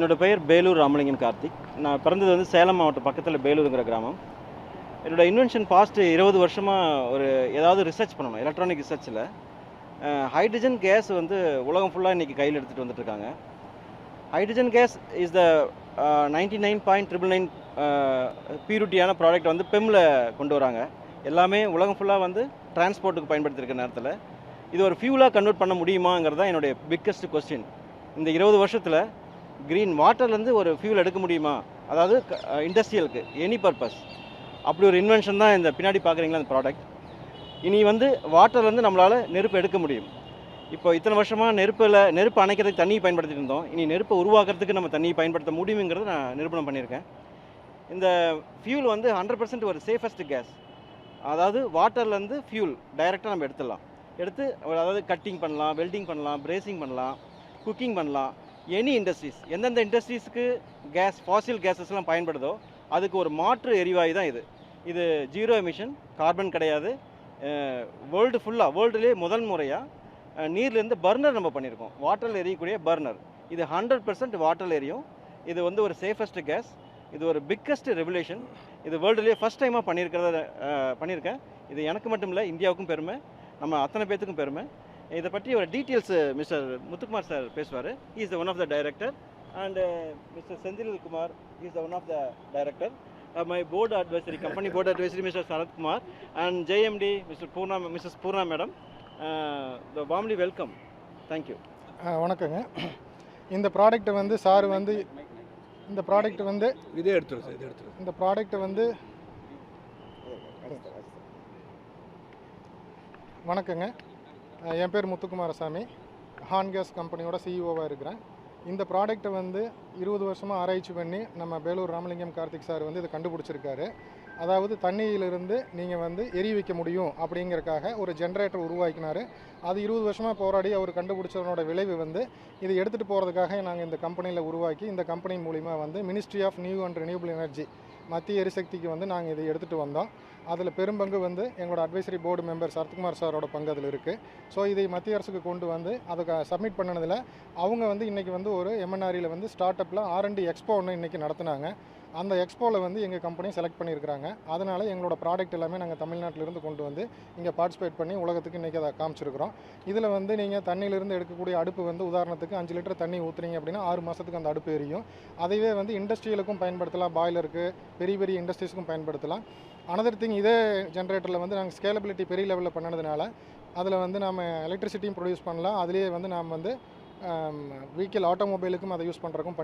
என்னோட பெயர் பேலூர் ராமலிங்கம் கார்த்திக். நான் பிறந்தது வந்து சேலம் மாவட்டம் பக்கத்தில் பேலூருங்கிற கிராமம். என்னோடய இன்வென்ஷன் பாஸ்ட்டு இருபது வருஷமாக ஒரு ஏதாவது ரிசர்ச் பண்ணணும் எலக்ட்ரானிக் ரிசர்ச்சில் ஹைட்ரஜன் கேஸ் வந்து உலகம் ஃபுல்லாக இன்றைக்கி கையில் எடுத்துகிட்டு வந்துட்டுருக்காங்க. Hydrogen gas is the ninety nine point triple nine பியூரிட்டியான product வந்து பெம்மில் கொண்டு வராங்க. எல்லாமே உலகம் ஃபுல்லாக வந்து டிரான்ஸ்போர்ட்டுக்கு பயன்படுத்தியிருக்க நேரத்தில். இது ஒரு ஃபியூலாக கன்வெர்ட் பண்ண முடியுமாங்கிறது தான் என்னுடைய பிக்கஸ்ட் கொஸ்டின் இந்த இருபது வருஷத்தில் க்ரீன் வாட்டர்லேருந்து ஒரு ஃபியூல் எடுக்க முடியுமா? அதாவது இண்டஸ்ட்ரியலுக்கு எனி பர்பஸ் அப்படி ஒரு இன்வென்ஷன் தான் இந்த பின்னாடி பார்க்குறீங்களா அந்த ப்ராடக்ட் இனி வந்து வாட்டர்லேருந்து நம்மளால் நெருப்பு எடுக்க முடியும். இப்போ இத்தனை வருஷமாக நெருப்பில் நெருப்பு அணைக்கிறதுக்கு தண்ணியை பயன்படுத்திட்டு இருந்தோம். இனி நெருப்பை உருவாக்குறதுக்கு நம்ம தண்ணியை பயன்படுத்த முடியுங்கிறத நான் நிரூபணம் பண்ணியிருக்கேன். இந்த ஃபியூல் வந்து ஹண்ட்ரட் பர்சன்ட் ஒரு சேஃபஸ்ட் கேஸ் அதாவது வாட்டர்லேருந்து ஃபியூல் டைரெக்டாக நம்ம எடுத்துடலாம். எடுத்து அதாவது கட்டிங் பண்ணலாம் வெல்டிங் பண்ணலாம் பிரேசிங் பண்ணலாம் குக்கிங் பண்ணலாம். எனி இண்டஸ்ட்ரீஸ் எந்தெந்த இண்டஸ்ட்ரீஸுக்கு கேஸ் ஃபாசில் கேஸஸ்லாம் பயன்படுதோ அதுக்கு ஒரு மாற்று எரிவாயு தான் இது. இது ஜீரோ எமிஷன் கார்பன் கிடையாது. வேர்ல்டு ஃபுல்லாக வேர்ல்டுலேயே முதல் முறையாக நீர்லேருந்து பர்னர் நம்ம பண்ணியிருக்கோம். வாட்டரில் எரியக்கூடிய பர்னர் இது ஹண்ட்ரட் பர்சன்ட் வாட்டரில் எரியும். இது வந்து ஒரு சேஃபஸ்ட் கேஸ் இது ஒரு பிக்கஸ்ட் ரெவல்யூஷன் இது வேர்ல்டுலேயே ஃபஸ்ட் டைமாக பண்ணியிருக்கிறத பண்ணியிருக்கேன். இது எனக்கு மட்டும் இல்லை இந்தியாவுக்கும் பெருமை. நம்ம அத்தனை பேர்த்துக்கும் பெருமை. இதை பற்றி ஒரு டீட்டெயில்ஸ் மிஸ்டர் முத்துக்குமார் சார் பேசுவார். Is the one of the director and mister Senthil Kumar is the one of the director my board advisory company board advisory mister Sarathkumar and JMD mister Poorna Mrs Poorna madam the warmly welcome thank you வணக்கங்க. இந்த product வந்து sir வந்து இந்த product வந்து இதே எடுத்துரும் sir இதே எடுத்துரும். இந்த ப்ராடக்ட் வந்து வணக்கங்க. என் பேர் முத்துக்குமாரசாமி. ஹான் கேஸ் கம்பெனியோட சிஇஓவாக இருக்கிறேன். இந்த ப்ராடக்ட்டை வந்து இருபது வருஷமாக ஆராய்ச்சி பண்ணி நம்ம பேலூர் ராமலிங்கம் கார்த்திக் சார் வந்து இதை கண்டுபிடிச்சிருக்காரு. அதாவது தண்ணியிலிருந்து நீங்கள் வந்து எரி வைக்க முடியும் அப்படிங்கிறக்காக ஒரு ஜென்ரேட்டர் உருவாக்கினார். அது இருபது வருஷமாக போராடி அவர் கண்டுபிடிச்சதனோட விளைவு வந்து இதை எடுத்துகிட்டு போகிறதுக்காக நாங்கள் இந்த கம்பெனியில் உருவாக்கி இந்த கம்பெனி மூலிமா வந்து ministry of new and renewable energy மத்திய எரிசக்திக்கு வந்து நாங்கள் இதை எடுத்துகிட்டு வந்தோம். அதில் பெரும்பங்கு வந்து எங்களோட அட்வைசரி போர்டு மெம்பர் சரத்குமார் சாரோட பங்கு அதில் இருக்குது ஸோ இதை மத்திய அரசுக்கு கொண்டு வந்து அதை சப்மிட் பண்ணதில் அவங்க வந்து இன்றைக்கி வந்து ஒரு எம்என்ஆரியில் வந்து ஸ்டார்ட் அப்பில் ஆர்என்டி எக்ஸ்போ ஒன்று இன்றைக்கி நடத்துனாங்க. அந்த எக்ஸ்போவில் வந்து எங்கள் கம்பெனி செலக்ட் பண்ணியிருக்கிறாங்க. அதனால் எங்களோட ப்ராடக்ட் எல்லாமே நாங்கள் தமிழ்நாட்டிலிருந்து கொண்டு வந்து இங்கே பார்ட்டிசிபேட் பண்ணி உலகத்துக்கு இன்றைக்கி அதை காமிச்சிருக்கிறோம். இதில் வந்து நீங்கள் தண்ணியிலிருந்து எடுக்கக்கூடிய அடுப்பு வந்து உதாரணத்துக்கு அஞ்சு லிட்டர் தண்ணி ஊற்றுனீங்க அப்படின்னா ஆறு மாதத்துக்கு அந்த அடுப்பு எரியும். அதைவே வந்து இண்டஸ்ட்ரியலுக்கும் பயன்படுத்தலாம் பாய்லருக்கு பெரிய பெரிய இண்டஸ்ட்ரீஸ்க்கும் பயன்படுத்தலாம். அனதர் திங் இதே ஜென்ரேட்டரில் வந்து நாங்கள் ஸ்கேலபிலிட்டி பெரிய லெவலில் பண்ணதுனால அதில் வந்து நம்ம எலக்ட்ரிசிட்டியும் ப்ரொடியூஸ் பண்ணலாம். அதுலேயே வந்து நாம் வந்து வெஹிக்கிள் ஆட்டோமொபைலுக்கும் அதை யூஸ் பண்ணுறக்கும்